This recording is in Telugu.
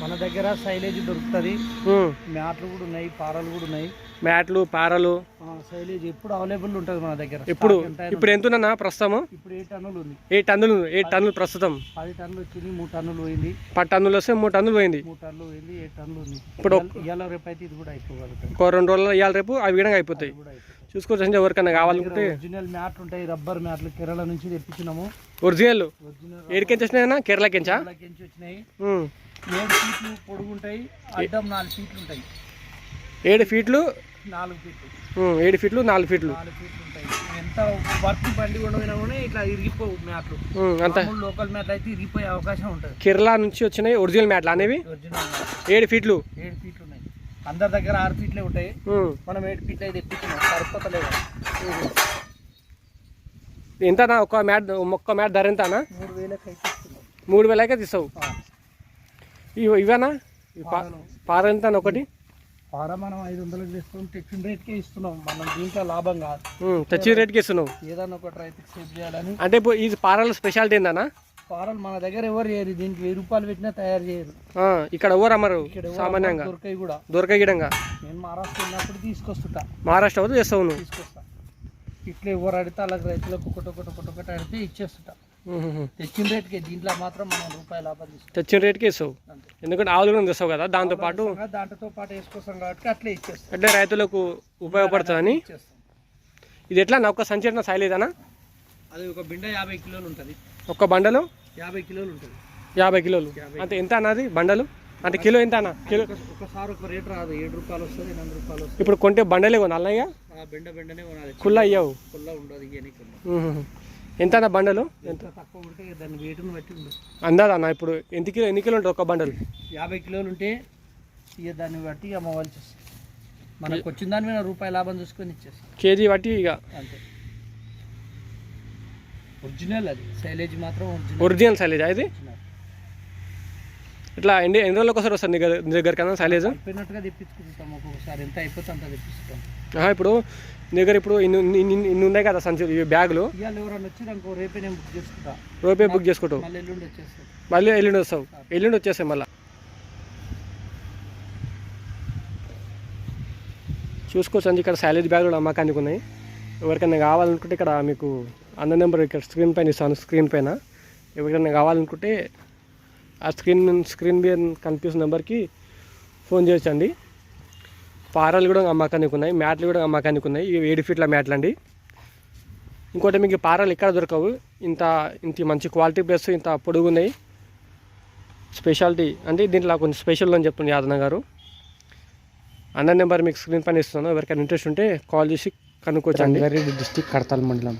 మన దగ్గర సైలేజ్ దొరుకుతుంది. మ్యాట్లు కూడా ఉన్నాయి పారలు కూడా ఉన్నాయి. మ్యాట్లు పారలు. సైలేజ్ ఎప్పుడు అవైలబుల్ ఉంటుంది మన దగ్గర. ఇప్పుడు ఇప్పుడు ఎంత ఉందన్నా ప్రస్తుతము? ఉంది. ఇప్పుడు ఏ టన్నులు ఉంది. ఏ టన్నులు ఏ టన్నులు ప్రస్తుతం? పది టన్నులు వచ్చింది మూడు టన్నులు పోయింది. పది టన్నులు వస్తే మూడు టన్నులు పోయింది. మూడు టన్నులు పోయింది ఏ టన్నులు ఉంది. ఇప్పుడు ఇవాళ రేపు అయితే ఇది కూడా అయిపోగలుగుతుంది. ఇంకో రెండు రోజులు ఇవాళ రేపు అవి అయిపోతాయి. కూడా అయిపోతుంది. చూసుకోవచ్చు ఎవరికైనా కావాలనుకుంటే ఒరిజినల్ మ్యాట్ ఉంటాయి రబ్బర్ మ్యాట్లు కేరళ నుంచి తెప్పించినాము. ఒరిజినల్? ఏడికెంచి వచ్చినాయన్నా? నుంచి వచ్చినాయి. ఏడు ఫీట్లు పొడుగుంటాయి అడ్డం నాలుగు ఫీట్లు ఉంటాయి ఏడు ఫీట్లు? నాలుగు ఫీట్లు. ఏడు ఫీట్లు నాలుగు ఫీట్లు. నాలుగు ఫీట్లు ఉంటాయి ఎంత వర్క్ బండి ఉండమైనా కూడా ఇట్లా ఇరిగిపోవు మ్యాట్లు. అంత. లోకల్ మ్యాట్లు అయితే ఇరిగిపోయే అవకాశం ఉంటుంది. కేరళ నుంచి వచ్చినాయి ఒరిజినల్ మ్యాట్లు అనేవి? ఒరిజినల్ ఏడు ఫీట్లు. ఏడు ఫీట్లు ఉన్నాయి అందరి దగ్గర ఆరు ఫీట్లే ఉంటాయి. మనం ఏడు ఫీట్లు అయితే తెప్పించినాం సరిపోతలేదు ఎంతనా? ఒక మ్యాట్ ఒక్క మ్యాట్ ధర ఎంతనా? మూడు వేలకు మూడు వేలకే తీస్తావు. ఆ. ఇవి ఇవేనా. పార ఎంత ఒకటి? పార మనం ఐదు వందలకు తెస్తున్నాం తెచ్చిన రేట్కే ఇస్తున్నాం. మనం దీంట్లో లాభం కాదు. ఉమ్, తెచ్చి రేట్కి ఇస్తున్నావు. ఏదన్నా ఒకటి రైతుకి సేవ్ చేయాలని. అంటే ఈ పారాల స్పెషాలిటీ ఏందన్నా? పారలు మన దగ్గర ఎవరు చేయరు. దీనికి వెయ్యి రూపాయలు పెట్టినా తయారు చేయరు. ఇక్కడ ఎవరు అమ్మరు? సామాన్యంగా. దొరకాయి కూడా. దొరకగిడంగా నేను మహారాష్ట్ర ఉన్నప్పుడు తీసుకొస్తుంటా మహారాష్ట్ర అవుతూ చేస్తావు నువ్వు. తీసుకొస్తా. ఇట్లా ఎవరు అడితే అలాగ రైతులకు ఒకటి ఒకటి ఒకటి ఒకటి అడితే ఇచ్చేస్తుంటా. తెచ్చిన రేట్కి దీంట్లో మాత్రం మనం రూపాయి లాభం తీసుకుంటాం తెచ్చిన రేట్కి ఇస్తావు. ఎందుకంటే ఆవులు కూడా తెస్తావు కదా దాంతో పాటు దాంట్లో పాటు వేసుకొస్తాం కాబట్టి అట్లే ఇచ్చేస్తాం. అంటే రైతులకు ఉపయోగపడుతుందని. ఇది ఎట్లా? నా ఒక్క సంచలన సాయలేదనా అది ఒక బిండ యాభై కిలోలు ఉంటుంది. ఒక్క బండలు? యాభై కిలోలు ఉంటుంది. యాభై కిలోలు. అంటే ఎంత అన్నది బండలు? అంటే కిలో ఎంత అన్న? కిలో ఒక- ఒకసారి ఒక రేట్ రాదు ఏడు రూపాయలు వస్తుంది ఎనిమిది రూపాయలు వస్తుంది. ఇప్పుడు కొంటే బండలే కొనాలయ్యా ఆ బెండ బెండనే కొనాలి. కుల్ల అయ్యావు. కుల్ల ఉండదు ఇక. ఎంత అన్న బండలు? ఎంత? తక్కువ ఉంటే ఇక దాని వెయిట్ని బట్టి ఉండదు. అందాదా అన్న ఇప్పుడు ఎన్ని కిలో ఎన్ని కిలో ఉంటుంది ఒక బండలు? యాభై కిలోలు ఉంటే ఇక దాన్ని బట్టి అమ్మవాల్సి వస్తుంది మనకు వచ్చిన దాని మీద రూపాయి లాభం చూసుకొని ఇచ్చేస్తాం. కేజీ బట్టి ఇక. అంతే. ఒరిజినల్ అది. శైలేజ్ మాత్రం ఒరిజినల్ ఒరిజినల్ సైలేజ్ ఒరిజినల్ ఇట్లా ఎన్ని ఎన్ని రోజులకు ఒకసారి వస్తుంది నీ దగ్గర కన్నా సైలేజ్ అయిపోయినట్టుగా తెప్పించుకుంటాం ఒక్కొక్కసారి. ఎంత అయిపోతే అంత తెప్పిస్తాం. ఇప్పుడు నీ దగ్గర ఇప్పుడు ఇన్ని ఉన్నాయి కదా సంచులు ఈ బ్యాగులు. ఇవాళ ఎవరైనా వచ్చి అనుకో రేపే నేను బుక్ చేసుకుంటా. రేపే బుక్ చేసుకుంటావు. మళ్ళీ ఎల్లుండి వచ్చేస్తాం మళ్ళీ ఎల్లుండి వస్తావు. ఎల్లుండి వచ్చేస్తాయి మళ్ళీ. చూసుకోవచ్చు ఇక్కడ సైలేజ్ బ్యాగులు అమ్మకానికి ఉన్నాయి. ఎవరికైనా కావాలనుకుంటే ఇక్కడ మీకు అన్న నెంబర్ ఇక్కడ స్క్రీన్ పైన ఇస్తాను స్క్రీన్ పైన. ఎవరికైనా కావాలనుకుంటే ఆ స్క్రీన్ స్క్రీన్ మీద కనిపిస్తున్న నెంబర్కి ఫోన్ చేయొచ్చండి. పారాలు కూడా అమ్మకానికి ఉన్నాయి మ్యాట్లు కూడా అమ్మకానికి ఉన్నాయి. ఇవి ఏడు ఫీట్ల మ్యాట్లు అండి. ఇంకోటి మీకు పారాలు ఎక్కడ దొరకవు. ఇంత ఇంత మంచి క్వాలిటీ ప్లస్ ఇంత పొడుగు ఉన్నాయి. స్పెషాలిటీ అంటే దీంట్లో కొంచెం స్పెషల్ అని చెప్తుంది యాదన గారు. అన్న నెంబర్ మీకు స్క్రీన్ పైన ఇస్తున్నాను. ఎవరికైనా ఇంట్రెస్ట్ ఉంటే కాల్ చేసి కనుక్కోవచ్చండి. రంగారెడ్డి డిస్టిక్ కడతాల్ మండలం.